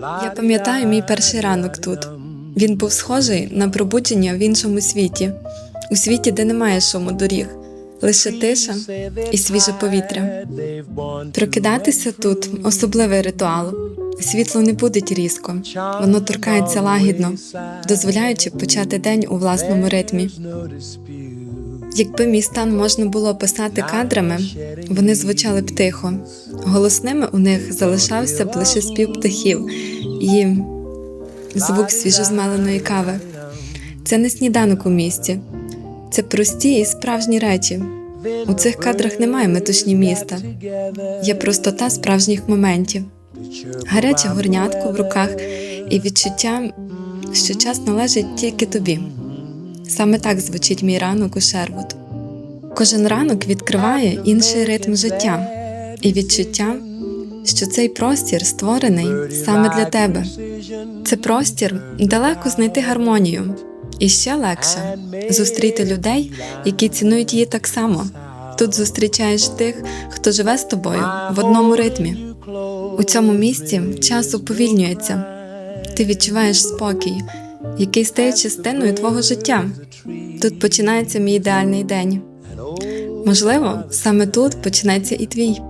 Я пам'ятаю мій перший ранок тут. Він був схожий на пробудження в іншому світі, у світі, де немає шуму доріг, лише тиша і свіже повітря. Прокидатися тут особливий ритуал. Світло не будить різко, воно торкається лагідно, дозволяючи почати день у власному ритмі. Якби мій стан можна було описати кадрами, вони звучали б тихо. Голосними у них залишався б лише спів птахів і звук свіжозмеленої кави. Це не сніданок у місті, це прості і справжні речі. У цих кадрах немає метушні міста, є простота справжніх моментів, гаряче горнятко в руках і відчуття, що час належить тільки тобі. Саме так звучить мій ранок у Шервуд. Кожен ранок відкриває інший ритм життя і відчуття, що цей простір створений саме для тебе. Це простір, де легко знайти гармонію, і ще легше зустріти людей, які цінують її так само. Тут зустрічаєш тих, хто живе з тобою в одному ритмі. У цьому місці час уповільнюється. Ти відчуваєш спокій, який стає частиною твого життя. Тут починається мій ідеальний день. Можливо, саме тут почнеться і твій.